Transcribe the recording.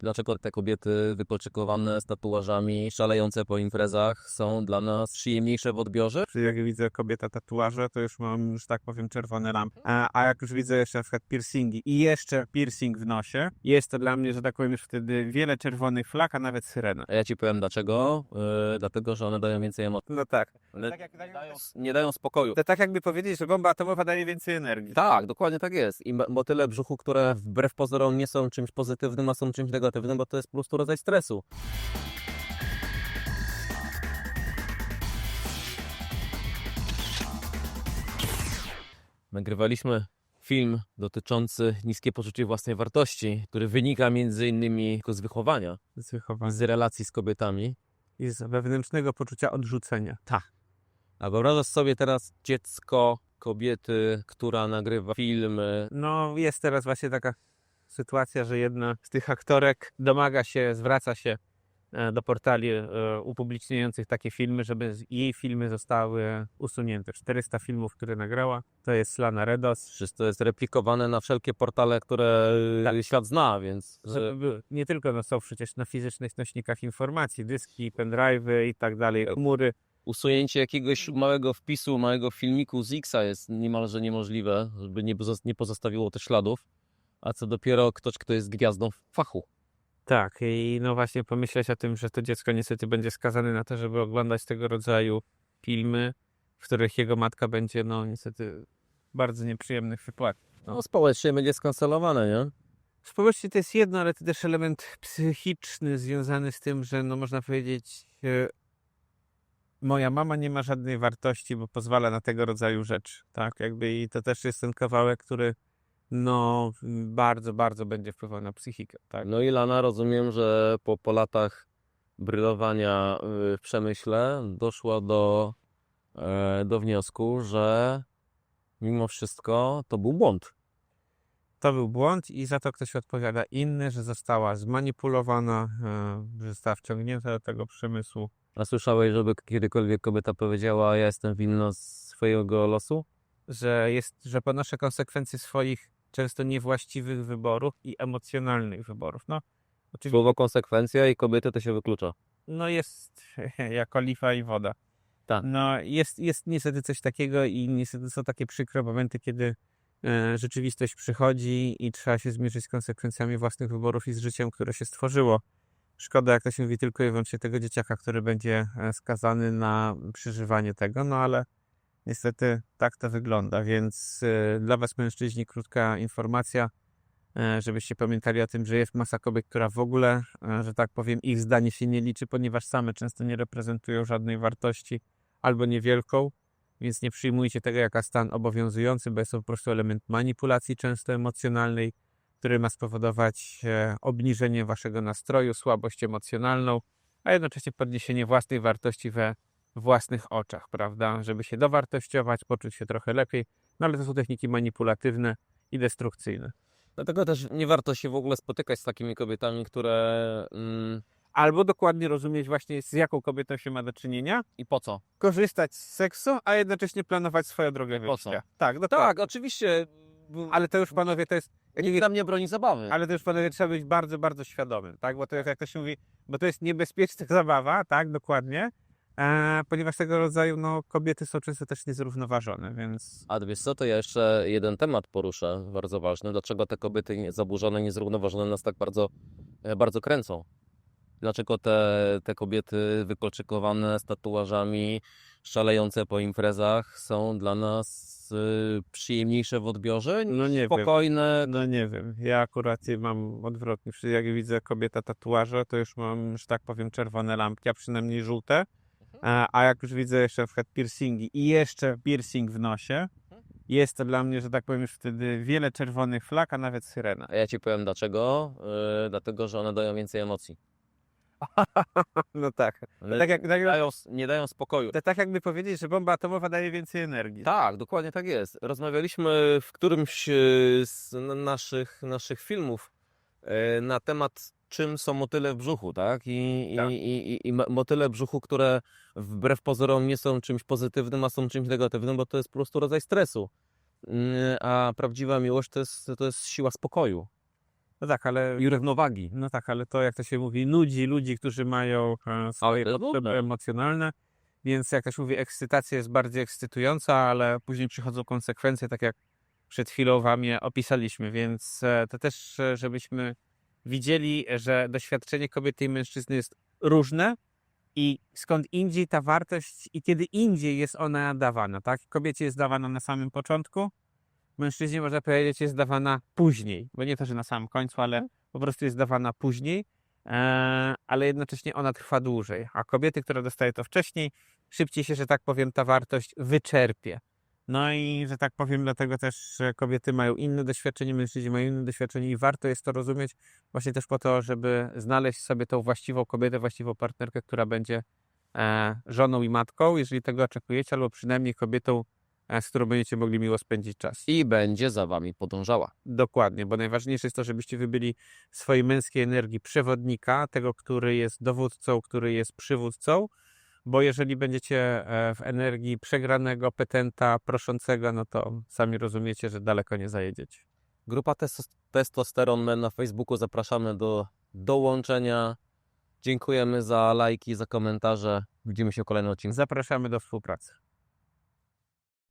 Dlaczego te kobiety wypoczykowane z tatuażami, szalejące po imprezach są dla nas przyjemniejsze w odbiorze? Czyli jak widzę kobieta tatuaże, to już mam, że tak powiem, czerwone lampy. A, a jak już widzę jeszcze na przykład piercingi i jeszcze piercing w nosie, jest to dla mnie, że tak powiem, już wtedy wiele czerwonych flag, a nawet syrena. A ja ci powiem dlaczego. Yy, dlatego, że one dają więcej emocji. No tak. Tak dają- nie dają spokoju. To tak jakby powiedzieć, że bomba atomowa daje więcej energii. Tak, dokładnie tak jest. I mo- motyle brzuchu, które wbrew pozorom nie są czymś pozytywnym, a są czymś negatywnym, bo to jest po prostu rodzaj stresu. Nagrywaliśmy film dotyczący niskie poczucie własnej wartości, który wynika między innymi z wychowania, Z wychowania. z relacji z kobietami. I z wewnętrznego poczucia odrzucenia. A wyobrażasz sobie teraz dziecko kobiety, która nagrywa filmy, No jest teraz właśnie taka sytuacja, że jedna z tych aktorek domaga się, zwraca się e, do portali e, upubliczniających takie filmy, żeby jej filmy zostały usunięte. 400 filmów, które nagrała, to jest Lana Redos. Przecież to jest replikowane na wszelkie portale, które Tak. świat zna, więc były- nie tylko no, są przecież na fizycznych nośnikach informacji, dyski, pendrive'y i tak dalej, chmury. usunięcie jakiegoś małego wpisu, małego filmiku z Xa jest niemalże niemożliwe, żeby nie, pozo- nie pozostawiło też śladów. A co dopiero ktoś, kto jest gwiazdą w fachu. Tak, i no właśnie pomyśleć o tym, że to dziecko niestety będzie skazane na to, żeby oglądać tego rodzaju filmy, w których jego matka będzie, no niestety, bardzo nieprzyjemnych wypłat. No społecznie będzie skancelowane, nie? Społecznie to jest jedno, ale to też element psychiczny związany z tym, że no można powiedzieć, e, moja mama nie ma żadnej wartości, bo pozwala na tego rodzaju rzeczy, tak? Jakby i to też jest ten kawałek, który no bardzo, bardzo będzie wpływał na psychikę, tak? No i Lana, rozumiem, że po, po latach brylowania y, w przemyśle doszła do, e, do wniosku, że mimo wszystko to był błąd. To był błąd i za to ktoś odpowiada inny, że została zmanipulowana, e, że została wciągnięta do tego przemysłu. A słyszałeś, żeby kiedykolwiek kobieta powiedziała, ja jestem winna swojego losu? że jest, że ponoszę konsekwencje swoich często niewłaściwych wyborów i emocjonalnych wyborów. No, oczywiście, Słowo konsekwencja i kobiety to się wyklucza. no jest jak oliwa i woda. Tak. No jest, jest niestety coś takiego i niestety są takie przykre momenty, kiedy e, rzeczywistość przychodzi i trzeba się zmierzyć z konsekwencjami własnych wyborów i z życiem, które się stworzyło. Szkoda, jak to się mówi, tylko i wyłącznie tego dzieciaka, który będzie e, skazany na przeżywanie tego, no ale niestety tak to wygląda, więc e, dla Was mężczyźni krótka informacja, e, żebyście pamiętali o tym, że jest masa kobiet, która w ogóle, e, że tak powiem, ich zdanie się nie liczy, ponieważ same często nie reprezentują żadnej wartości albo niewielką, więc nie przyjmujcie tego jako stan obowiązujący, bo jest to po prostu element manipulacji często emocjonalnej, który ma spowodować e, obniżenie Waszego nastroju, słabość emocjonalną, a jednocześnie podniesienie własnej wartości we własnych oczach, prawda? Żeby się dowartościować, poczuć się trochę lepiej, no ale to są techniki manipulatywne i destrukcyjne. Dlatego też nie warto się w ogóle spotykać z takimi kobietami, które... Mm, Albo dokładnie rozumieć właśnie z jaką kobietą się ma do czynienia, I po co? korzystać z seksu, a jednocześnie planować swoją drogę Po co? Tak, dokładnie. Tak, oczywiście. Ale to już panowie to jest. Nikt nam nie broni zabawy. Ale to już panowie trzeba być bardzo, bardzo świadomym, tak? Bo to jest, jak to się mówi, bo to jest niebezpieczna zabawa, tak, dokładnie. Ponieważ tego rodzaju no, kobiety są często też niezrównoważone, więc A wiesz co, to ja jeszcze jeden temat poruszę, bardzo ważny. Dlaczego te kobiety zaburzone, niezrównoważone nas tak bardzo, e, bardzo kręcą? Dlaczego te, te kobiety wykolczykowane z tatuażami, szalejące po imprezach są dla nas y, przyjemniejsze w odbiorze? no nie wiem. Spokojne, No nie wiem, ja akurat mam odwrotnie. Jak widzę kobieta tatuaże, to już mam, że tak powiem, czerwone lampki, a przynajmniej żółte. A, a jak już widzę jeszcze przykład piercingi i jeszcze piercing w nosie, jest to dla mnie, że tak powiem, już wtedy wiele czerwonych flag, a nawet syrena. A ja ci powiem dlaczego. Y, dlatego, że one dają więcej emocji. No tak. Tak jak, tak, nie, dają, nie dają spokoju. to tak jakby powiedzieć, że bomba atomowa daje więcej energii. Tak, dokładnie tak jest. Rozmawialiśmy w którymś e, z naszych, naszych filmów e, na temat, czym są motyle w brzuchu, tak? I, Tak. i, i, i, i mo- motyle w brzuchu, które wbrew pozorom nie są czymś pozytywnym, a są czymś negatywnym, bo to jest po prostu rodzaj stresu. Mm, A prawdziwa miłość to jest, to jest siła spokoju. No tak, ale i równowagi. No tak, ale to jak to się mówi, nudzi ludzi, którzy mają e, swoje to potrzeby nudne. emocjonalne, więc jak to się mówi, ekscytacja jest bardziej ekscytująca, ale później przychodzą konsekwencje, tak jak przed chwilą wam je opisaliśmy, więc e, to też, e, żebyśmy widzieli, że doświadczenie kobiety i mężczyzny jest różne i skąd indziej ta wartość i kiedy indziej jest ona dawana, tak? Kobiecie jest dawana na samym początku, mężczyźnie można powiedzieć jest dawana później, bo nie to, że na samym końcu, ale po prostu jest dawana później, e, ale jednocześnie ona trwa dłużej. A kobiety, które dostają to wcześniej, szybciej się, że tak powiem, ta wartość wyczerpie. No i, że tak powiem, dlatego też że kobiety mają inne doświadczenie, mężczyźni mają inne doświadczenie i warto jest to rozumieć właśnie też po to, żeby znaleźć sobie tą właściwą kobietę, właściwą partnerkę, która będzie e, żoną i matką, jeżeli tego oczekujecie, albo przynajmniej kobietą, e, z którą będziecie mogli miło spędzić czas. I będzie za wami podążała. Dokładnie, bo najważniejsze jest to, żebyście wy byli swojej męskiej energii przewodnika, tego, który jest dowódcą, który jest przywódcą, bo jeżeli będziecie e, w energii przegranego, petenta, proszącego, no to sami rozumiecie, że daleko nie zajedziecie. Grupa Tes- Testosteron Men na Facebooku. Zapraszamy do dołączenia. Dziękujemy za lajki, za komentarze. Widzimy się w kolejnym odcinku. Zapraszamy do współpracy.